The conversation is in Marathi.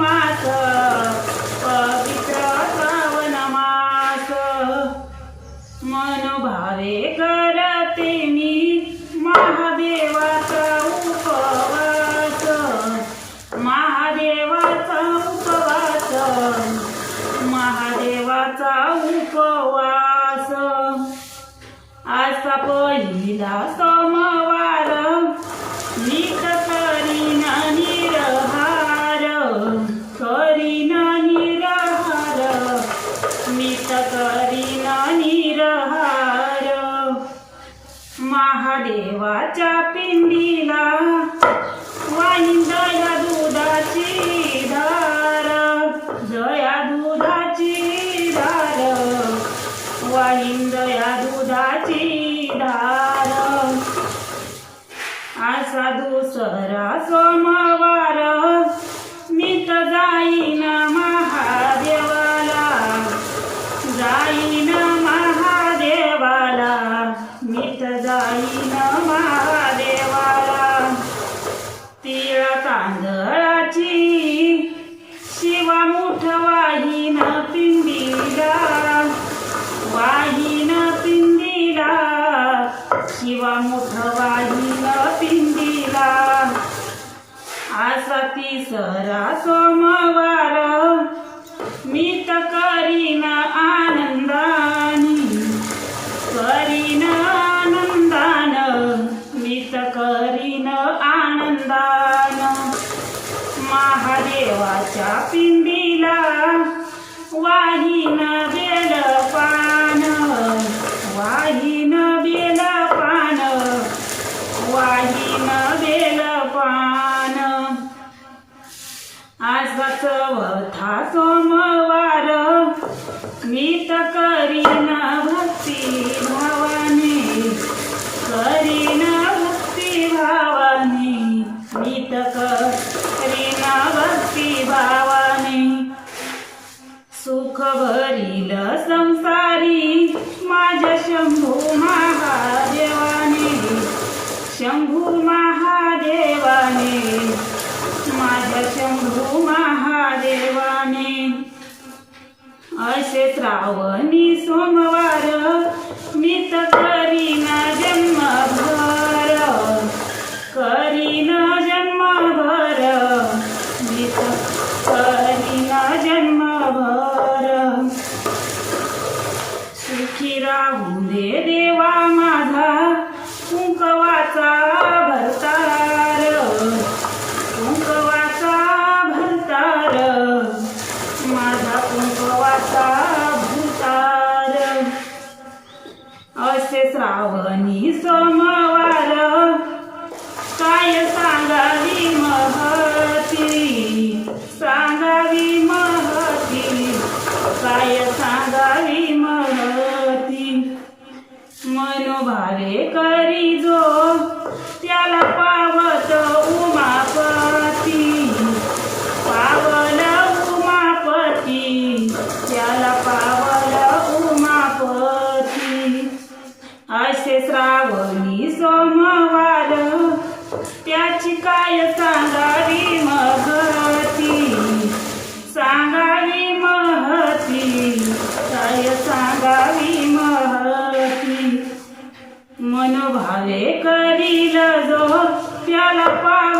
मास मन भावे करते मी महादेवाचा उपवास. महादेवाचा उपवास महादेवाचा उपवास. आजचा पहिला सोमवार मी महादेवाच्या पिंडीला वाईन दया दुधाची धार. जया दुधाची धार. वाईन दया दुधाची धार. असा दुसरा सोमवार. शिवा मुठ पिंडीला आसती तिसरा सोमवार. मी तर करीन आनंदानी. करीन आनंदान. मी तर करीन आनंदान. महादेवाच्या पिंडीला वाहीन बेल पान वाही बेल पान वाहीन बेल पान आज सोमवार मी तर करीन भक्ती भावाने. करीन भक्ती भावाने मी तर करीन भक्ती भावाने. सुख भरील संसारी माझ्या शंभू महादेवाने. शंभू महा असे श्रावणी सोमवार मी तर करीन जन्मभर. करीना जन्मभर मी तर करीन जन्मभर. सुखी राहू दे देवा माझा कुंकवाचा सावली सोमवार त्याची काय सांगावी महती? सांगावी महती. काय सांगावी महती? मनोभावे करील जो त्याला पाव